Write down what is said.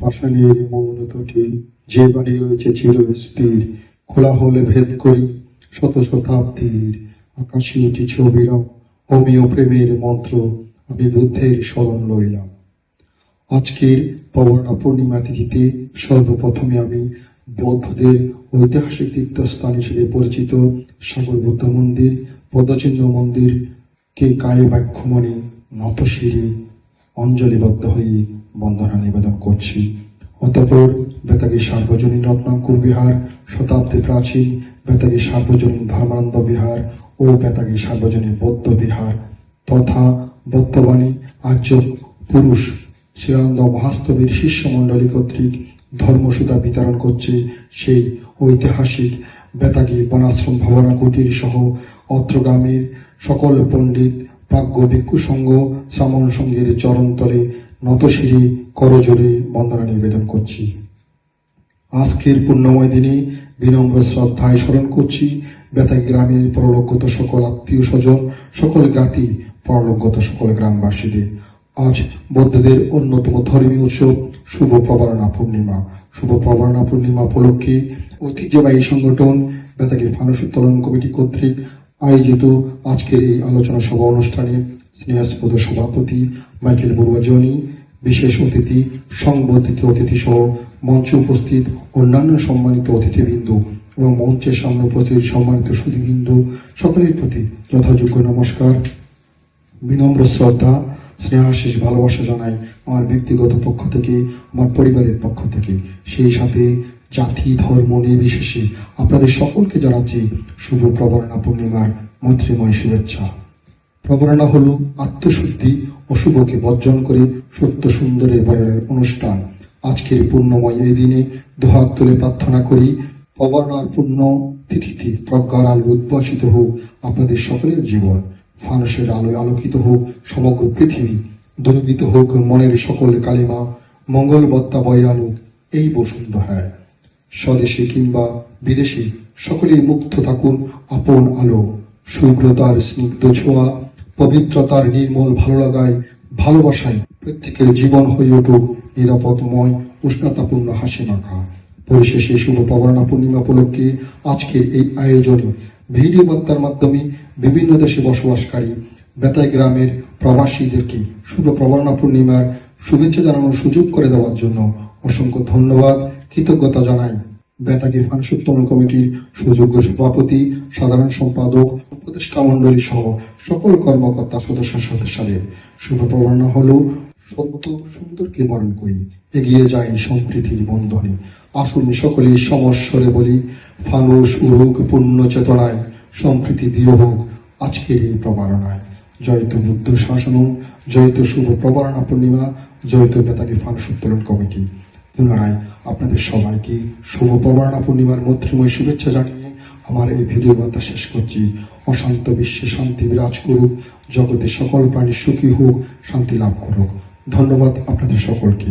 পাষাণের মৌন তটে যে বাড়ি রয়েছে চিরস্থির খোলা হলে ভেদ করি শত শতাব্দীর আকাশে উঠি ছবিরাম অমীয় প্রেমের মন্ত্র আমি বুদ্ধের স্মরণ লইলাম। আজকের পবনা পূর্ণিমা তিথিতে সর্বপ্রথমে আমি বৌদ্ধদের ঐতিহাসিক তীর্থস্থান হিসেবে পরিচিত সাগর বুদ্ধ মন্দির পদচিহ্ন মন্দির কে কায়ে বাক্যমণি নতশিরে অঞ্জলিবদ্ধ হয়ে বন্দনা নিবেদন করছি। অতঃপর বেতাগী সার্বজনীন রত্নাঙ্কুর বিহার, শতাব্দী প্রাচীন বেতাগী সার্বজনীন ধর্মানন্দ বিহার ও বেতাগী সার্বজনীন বৌদ্ধ বিহার তথা বর্তমানে আর্য পুরুষ শ্রীরানন্দ মহাস্তবীর শিষ্যমণ্ডলী কর্তৃক ধর্মসুধা বিতরণ করছে সেই ঐতিহাসিক বেতাগী বনাশ্রম ভাবনা কুটির সহ অত্র গ্রামের সকল পণ্ডিত, প্রাজ্ঞ ভিক্ষু সংঘ শ্রামণ সঙ্গের চরণতলে নতশিরি করজোরে বন্দনা নিবেদন করছি। আজকের পুণ্যময় দিনে বিনম্র শ্রদ্ধায় স্মরণ করছি বেতাই গ্রামের পরলোকগত সকল আত্মীয় স্বজন, সকল জ্ঞাতি পরলোকগত সকল গ্রামবাসীদের। আজ বৌদ্ধদের অন্যতম ধর্মীয় উৎসব শুভ প্রবারণা পূর্ণিমা। শুভ প্রবারণা পূর্ণিমা উপলক্ষে ঐতিহ্যবাহী সংগঠন বেতাগী ফানুস উত্তোলন কমিটি কর্তৃক আয়োজিত আজকের এই আলোচনা সভা অনুষ্ঠানে স্নেহাস্পদ সভাপতি মাইকেল বড়ুয়াজনী বিশেষ অতিথি সংবর্ধিত অতিথি সহ মঞ্চে উপস্থিত অন্যান্য সম্মানিত অতিথিবৃন্দ এবং মঞ্চের সামনে উপস্থিত সম্মানিত সুধীবৃন্দ, সকলের প্রতি যথাযোগ্য নমস্কার। বিনম্র শ্রদ্ধা স্নেহাশিস ভালোবাসা জানাই আমার ব্যক্তিগত পক্ষ থেকে, আমার পরিবারের পক্ষ থেকে। সেই সাথে জাতি, ধর্ম নির্বিশেষে আপনাদের সকলকে জানাচ্ছি শুভ প্রবরণা পূর্ণিমার মৈত্রীময় শুভেচ্ছা। প্রবরণা হল আত্মশুদ্ধি অশুভকে বর্জন করে সত্য সুন্দরের বরণের অনুষ্ঠান। আজকের পূর্ণময় এই দিনে দোহাত তুলে প্রার্থনা করি প্রবরণার পূর্ণ তিথিতে প্রজ্ঞার আলো উদ্ভাসিত হোক আপনাদের সকলের জীবন ফানুষের আলোয় আলোকিত হোক সমগ্র পৃথিবী দুর্বিত হোক মনের সকল কালিমা, মঙ্গল বত্তা বয়ে আনুক এই বসুন্ধরায়। স্বদেশে কিংবা বিদেশে সকলেই মুক্ত থাকুন আপন আলো। শুভ্রতার স্নিগ্ধ ছোঁয়া, পবিত্রতার নির্মল ভালো লাগায় ভালোবাসায় প্রত্যেকের জীবন হয়ে উঠুক নিরাপদময়, উষ্ণতাপূর্ণ হাসি মাখা। পরিশেষে শুভ পাবনা পূর্ণিমা উপলক্ষে আজকের এই আয়োজনে ভিডিও বার্তার মাধ্যমে বিভিন্ন দেশে বসবাসকারী বেতাই গ্রামের প্রবাসীদেরকে শুভ প্রবর্ণা পূর্ণিমার শুভেচ্ছা জানানোর সুযোগ করে দেওয়ার জন্য অসংখ্য ধন্যবাদ, কৃতজ্ঞতা জানাই। বেতাগী ফাংসুত্তোলন কমিটির সুযোগ্য সভাপতি, সাধারণ সম্পাদক, উপদেষ্টা মন্ডলী সহ সকল কর্মকর্তা সদস্য সদস্যদের শুভ প্রবর্ণা হল। সত্য সুন্দরকে বরণ করি। এগিয়ে যাই সম্প্রীতির বন্ধনে। আসুন সকলেই সমস্বরে বলি, ফানুষ উরুক পূর্ণ চেতনায়, সম্প্রীতি দৃঢ় হোক আজকের এই প্রবারণায়। জয়ত বুদ্ধ শাসনম, জয়ত শুভ প্রবারণা পূর্ণিমা, জয়ত বেতাগী ফানুষ উত্তোলন কমিটি। পুনরায় আপনাদের সবাইকে শুভ প্রবারণা পূর্ণিমার মধ্যময় শুভেচ্ছা জানিয়ে আমার এই ভিডিও বার্তা শেষ করছি। অশান্ত বিশ্বে শান্তি বিরাজ করুক, জগতে সকল প্রাণী সুখী হোক, শান্তি লাভ করুক। ধন্যবাদ আপনাদের সকলকে।